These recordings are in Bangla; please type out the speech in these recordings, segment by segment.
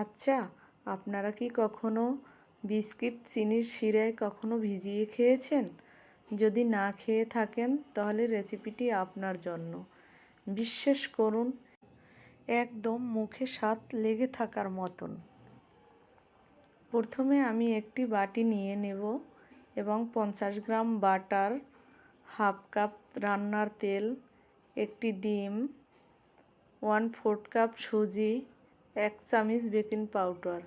আচ্ছা আপনারা কি কখনো বিস্কিট চিনির শিরায় কখনো ভিজিয়ে খেয়েছেন? যদি না খেয়ে থাকেন, তাহলে রেসিপিটি আপনার জন্য। বিশ্বাস করুন, একদম মুখে স্বাদ লেগে থাকার মতন। প্রথমে আমি একটি বাটি নিয়ে নেব এবং পঞ্চাশ গ্রাম বাটার হাফ কাপ রান্নার তেল, একটি ডিম, ওয়ান ফোর্থ কাপ সুজি এক চামচ বেকিং পাউডার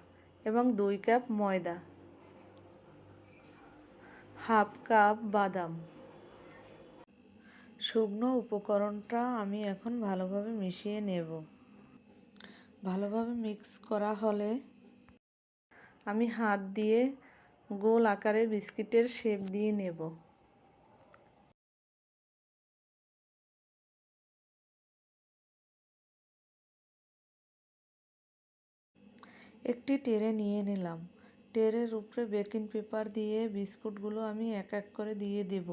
এবং দুই কাপ ময়দা। হাফ কাপ বাদাম। শুকনো উপকরণটা আমি এখন ভালোভাবে মিশিয়ে নেব। ভালোভাবে মিক্স করা হলে আমি হাত দিয়ে গোল আকারে বিস্কিটের শেপ দিয়ে নেব। একটি টেরে নিয়ে নিলাম। টেরের উপরে বেকিং পেপার দিয়ে বিস্কুটগুলো আমি এক এক করে দিয়ে দেব।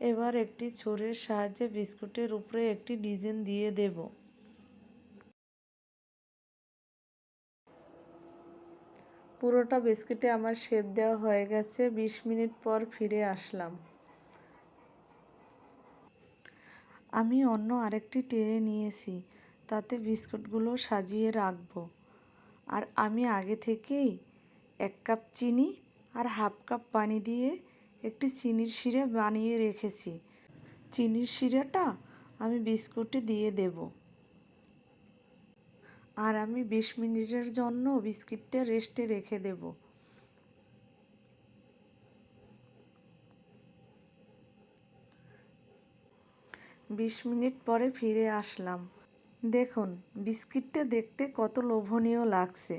এবার একটি ছুরির সাহায্যে বিস্কুটের উপরে একটি ডিজাইন দিয়ে দেব। পুরোটা বিস্কিটে আমার শেপ দেওয়া হয়ে গেছে, বিশ মিনিট পর ফিরে আসলাম। আমি অন্য আরেকটি টেরে নিয়েছি, তাতে বিস্কুটগুলো সাজিয়ে রাখব। আর আমি আগে থেকেই এক কাপ চিনি আর হাফ কাপ পানি দিয়ে একটি চিনির শিরা বানিয়ে রেখেছি। চিনির শিরাটা আমি বিস্কুটে দিয়ে দেব। আর আমি বিশ মিনিটের জন্য বিস্কিটটা রেস্টে রেখে দেব। বিশ মিনিট পরে ফিরে আসলাম। দেখুন বিস্কিটটা দেখতে কত লোভনীয় লাগছে।